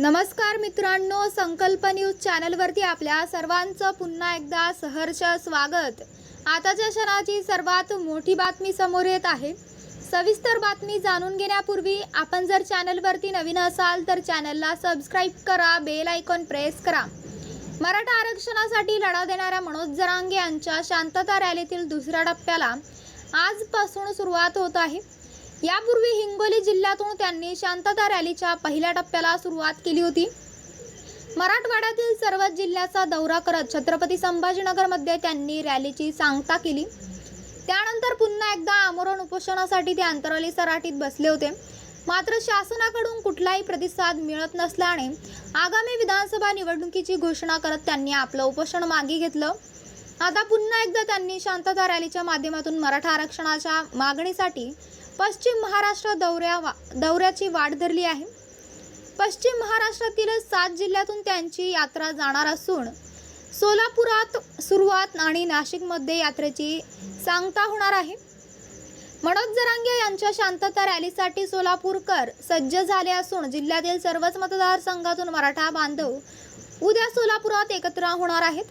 नमस्कार मित्रांनो संकल्प न्यूज चॅनलवरती आपल्या सर्वांचं पुन्हा एकदा सहर्ष स्वागत. आताच्या क्षणाची सर्वात मोठी बातमी समोर येत आहे. सविस्तर बातमी जाणून घेण्यापूर्वी आपण जर चॅनलवरती नवीन असाल तर चॅनलला सबस्क्राईब करा बेल आयकॉन प्रेस करा. मराठा आरक्षणासाठी लढा देणाऱ्या मनोज जरांगे यांच्या शांतता रॅलीतील दुसऱ्या टप्प्याला आजपासून सुरुवात होत आहे. यापूर्वी हिंगोली जिल्ह्यातून त्यांनी शांतता रॅलीच्या पहिल्या टप्प्याला सुरुवात केली होती. मराठवाड्यातील सर्वच जिल्ह्याचा दौरा करत छत्रपती संभाजीनगरमध्ये त्यांनी रॅलीची सांगता केली. त्यानंतर पुन्हा एकदा आमरण उपोषणासाठी ते अंतराली सराटीत बसले होते. मात्र शासनाकडून कुठलाही प्रतिसाद मिळत नसल्याने आगामी विधानसभा निवडणुकीची घोषणा करत त्यांनी आपलं उपोषण मागे घेतलं. आता पुन्हा एकदा त्यांनी शांतता रॅलीच्या माध्यमातून मराठा आरक्षणाच्या मागणीसाठी पश्चिम महाराष्ट्र दौऱ्या वा दौऱ्याची वाट धरली आहे. पश्चिम महाराष्ट्रातील सात जिल्ह्यातून त्यांची यात्रा जाणार असून सोलापुरात सुरुवात आणि नाशिकमध्ये यात्रेची सांगता होणार आहे. मनोज जरांगे यांच्या शांतता रॅलीसाठी सोलापूरकर सज्ज झाले असून जिल्ह्यातील सर्वच मतदारसंघातून मराठा बांधव उद्या सोलापुरात एकत्र होणार आहेत.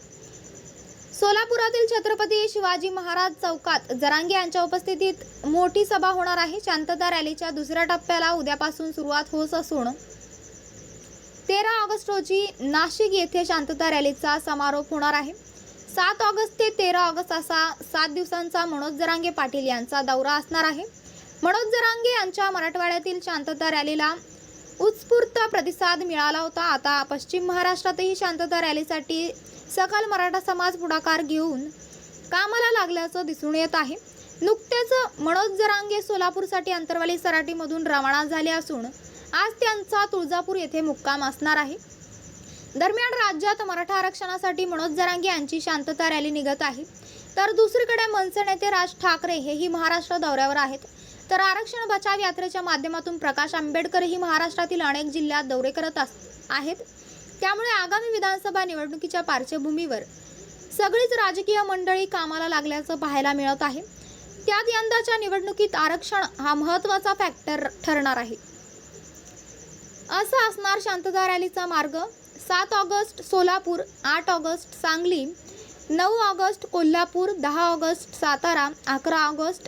सोलापुरातील छत्रपती शिवाजी महाराज चौकात जरांगे यांच्या उपस्थितीत मोठी सभा होणार आहे. शांतता रॅलीच्या दुसऱ्या टप्प्याला उद्यापासून सुरुवात होत असून तेरा ऑगस्ट रोजी नाशिक येथे शांतता रॅलीचा समारोप होणार आहे. सात ऑगस्ट ते तेरा ऑगस्ट असा सात दिवसांचा मनोज जरांगे पाटील यांचा दौरा असणार आहे. मनोज जरांगे यांच्या मराठवाड्यातील शांतता रॅलीला उत्स्फूर्त प्रतिसाद मिळाला होता. आता पश्चिम महाराष्ट्रातही शांतता रॅलीसाठी सकल मराठा समाज पुढाकार घेऊन कामाला लागल्याचं दिसून येत आहे. नुकतेच मनोज जरांगे सोलापूरसाठी अंतरवाली सराटीमधून रवाना झाले असून आज त्यांचा तुळजापूर येथे मुक्काम असणार आहे. दरम्यान राज्यात मराठा आरक्षणासाठी मनोज जरांगे यांची शांतता रॅली निघत आहे. तर दुसरीकडे मनसे नेते राज ठाकरे हेही महाराष्ट्र दौऱ्यावर आहेत. तर आरक्षण बचाव यात्रेच्या माध्यमातून प्रकाश आंबेडकर ही महाराष्ट्रातील अनेक जिल्ह्यात दौरे करत अस आहेत. त्यामुळे आगामी विधानसभा निवडणुकीच्या पार्श्वभूमीवर सगळीच राजकीय मंडळी कामाला लागल्याचं पाहायला मिळत आहे. त्यात यंदाच्या निवडणुकीत आरक्षण हा महत्त्वाचा फॅक्टर ठरणार आहे. असा असणार शांतता रॅलीचा मार्ग. सात ऑगस्ट सोलापूर आठ ऑगस्ट सांगली नऊ ऑगस्ट कोल्हापूर दहा ऑगस्ट सातारा अकरा ऑगस्ट